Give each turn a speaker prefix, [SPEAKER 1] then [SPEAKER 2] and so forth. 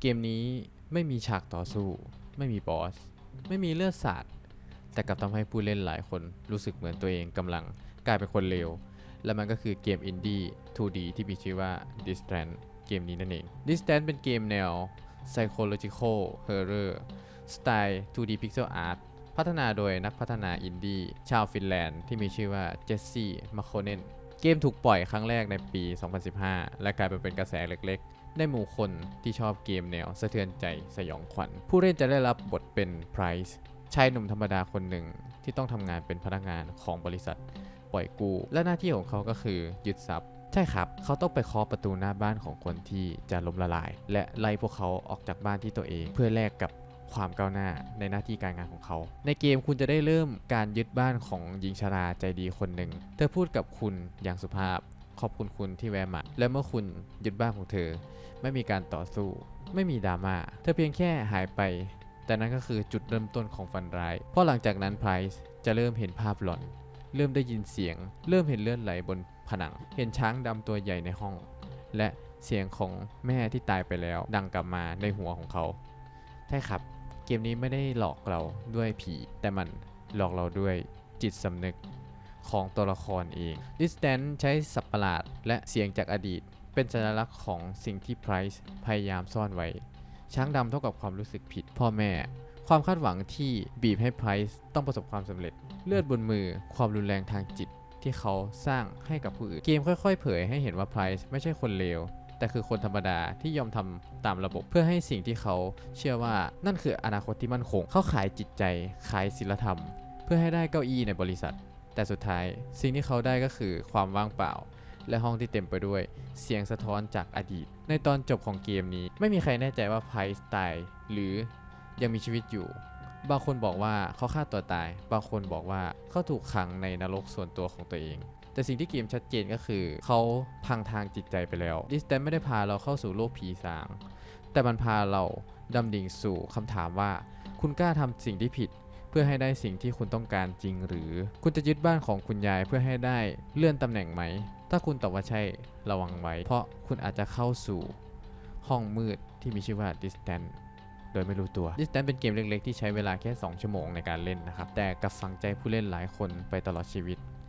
[SPEAKER 1] เกมนี้ไม่มีฉากต่อสู้ ไม่มีบอส ไม่มีเลือดสาด แต่กลับทำให้ผู้เล่นหลายคนรู้สึกเหมือนตัวเองกำลังกลายเป็นคนเลว และมันก็คือเกมอินดี้ 2D ที่มีชื่อว่า Distant เกมนี้นั่นเอง Distant เป็นเกมแนว Psychological Horror สไตล์ 2D Pixel Art พัฒนาโดยนักพัฒนาอินดี้ชาวฟินแลนด์ที่มีชื่อว่าเจสซี่มาโคเนนเกมถูกปล่อยครั้งแรกในปี 2015 และกลายเป็นกระแสเล็กๆในหมู่คนที่ชอบเกมแนวสะเทือนใจสยองขวัญ ผู้เล่นจะได้รับบทเป็นไพรส์ชายหนุ่มธรรมดาคนหนึ่งที่ต้องทำงานเป็นพนักงานของบริษัทปล่อยกู้ และหน้าที่ของเขาก็คือยึดทรัพย์ ใช่ครับ เขาต้องไปเคาะประตูหน้าบ้านของคนที่จะล้มละลาย และไล่พวกเขาออกจากบ้านที่ตัวเอง เพื่อแลกกับความก้าวหน้าในหน้าที่การงานของเขา ในเกมคุณจะได้เริ่มการยึดบ้านของหญิงชราใจดีคนหนึ่ง เธอพูดกับคุณอย่างสุภาพ ขอบคุณคุณที่แวะมา และเมื่อคุณหยึดบ้านของเธอ ไม่มีการต่อสู้ ไม่มีดราม่า เธอเพียงแค่หายไป แต่นั่นก็คือจุดเริ่มต้นของฝันร้าย เพราะหลังจากนั้นไพรส์จะเริ่มเห็นภาพหลอน เริ่มได้ยินเสียง เริ่มเห็นเลือดไหลบนผนัง เห็นช้างดำตัวใหญ่ในห้อง และเสียงของแม่ที่ตายไปแล้ว ดังกลับมาในหัวของเขาใช่ครับ เกมนี้ไม่ได้หลอกเราด้วยผี แต่มันหลอกเราด้วยจิตสำนึก ของตัวละครเอง Distance ใช้สับประหลาดและเสียงจากอดีต เป็นสัญลักษณ์ของสิ่งที่ไพรส์พยายามซ่อนไว้ ช้างดำเท่ากับความรู้สึกผิดพ่อแม่ ความคาดหวังที่บีบให้ไพรส์ต้องประสบความสำเร็จ เลือดบนมือ ความรุนแรงทางจิตที่เขาสร้างให้กับผู้อื่น เกมค่อย ๆ เผยให้เห็นว่าไพรส์ไม่ใช่คนเลวแต่คือคนธรรมดาที่ยอมทำตามระบบเพื่อให้สิ่งที่เขาเชื่อว่านั่นคืออนาคตที่มั่นคง เขาขายจิตใจ ขายศิลธรรม เพื่อให้ได้เก้าอี้ในบริษัท แต่สุดท้ายสิ่งที่เขาได้ก็คือความว่างเปล่า และห้องที่เต็มไปด้วย เสียงสะท้อนจากอดีต ในตอนจบของเกมนี้ ไม่มีใครแน่ใจว่าไพส์ตายหรือยังมีชีวิตอยู่ บางคนบอกว่าเขาฆ่าตัวตาย บางคนบอกว่าเขาถูกขังในนรกส่วนตัวของตัวเองแต่สิ่งที่เกมชัดเจนก็คือ เขาพังทางจิตใจไปแล้ว ดิสแตนไม่ได้พาเราเข้าสู่โลกผีสาง แต่มันพาเราดำดิ่งสู่คำถามว่า คุณกล้าทำสิ่งที่ผิด เพื่อให้ได้สิ่งที่คุณต้องการจริงหรือ คุณจะยึดบ้านของคุณยายเพื่อให้ได้เลื่อนตำแหน่งไหม ถ้าคุณตอบว่าใช่ระวังไว้ เพราะคุณอาจจะเข้าสู่ห้องมืดที่มีชื่อว่า Distance โดยไม่รู้ตัว Distance เป็นเกมเล็กๆ ที่ใช้เวลาแค่ 2 ชั่วโมงในการเล่นนะครับ แต่กับฝังใจผู้เล่นหลายคนไปตลอดชีวิต